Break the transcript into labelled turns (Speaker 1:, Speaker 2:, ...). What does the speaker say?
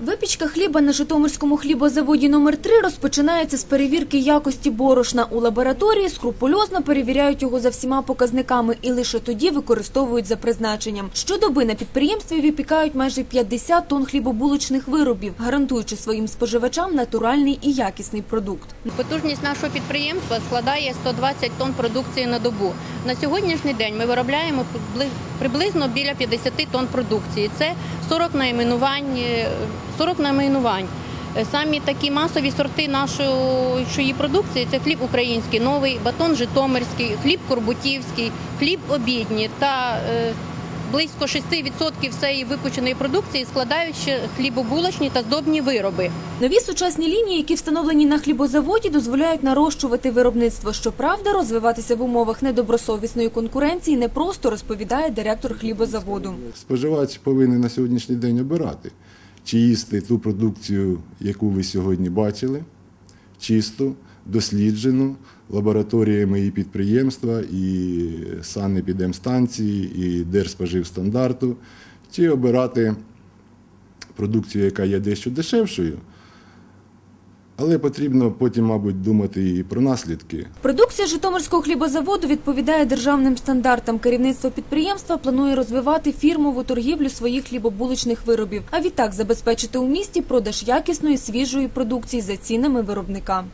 Speaker 1: Випічка хліба на Житомирському хлібозаводі номер 3 розпочинається з перевірки якості борошна. У лабораторії скрупульозно перевіряють його за всіма показниками і лише тоді використовують за призначенням. Щодоби на підприємстві випікають майже 50 тонн хлібобулочних виробів, гарантуючи своїм споживачам натуральний і якісний продукт.
Speaker 2: Потужність нашого підприємства складає 120 тонн продукції на добу. На сьогоднішній день ми виробляємо прибли- приблизно біля 50 тонн продукції. Це 40 найменувань. е, 40 найменувань. Е, Самі такі масові сорти нашої продукції це хліб український, новий, батон житомирський, хліб корбутівський, хліб обідній та е, близько 6% всієї випущеної продукції складають ще хлібобулочні та здобні вироби.
Speaker 1: Нові сучасні лінії, які встановлені на хлібозаводі, дозволяють нарощувати виробництво. Щоправда, розвиватися в умовах недобросовісної конкуренції не просто розповідає директор хлібозаводу.
Speaker 3: Споживач повинен на сьогоднішній день обирати, чи їсти ту продукцію, яку ви сьогодні бачили, чисту, досліджену лабораторіями і підприємства, і санепідемстанції, і Держспоживстандарту, чи обирати продукцію, яка є дещо дешевшою. Але потрібно потім, мабуть, думати і про наслідки.
Speaker 1: Продукція Житомирського хлібозаводу відповідає державним стандартам. Керівництво підприємства планує розвивати фірмову торгівлю своїх хлібобулочних виробів, а відтак забезпечити у місті продаж якісної свіжої продукції за цінами виробника.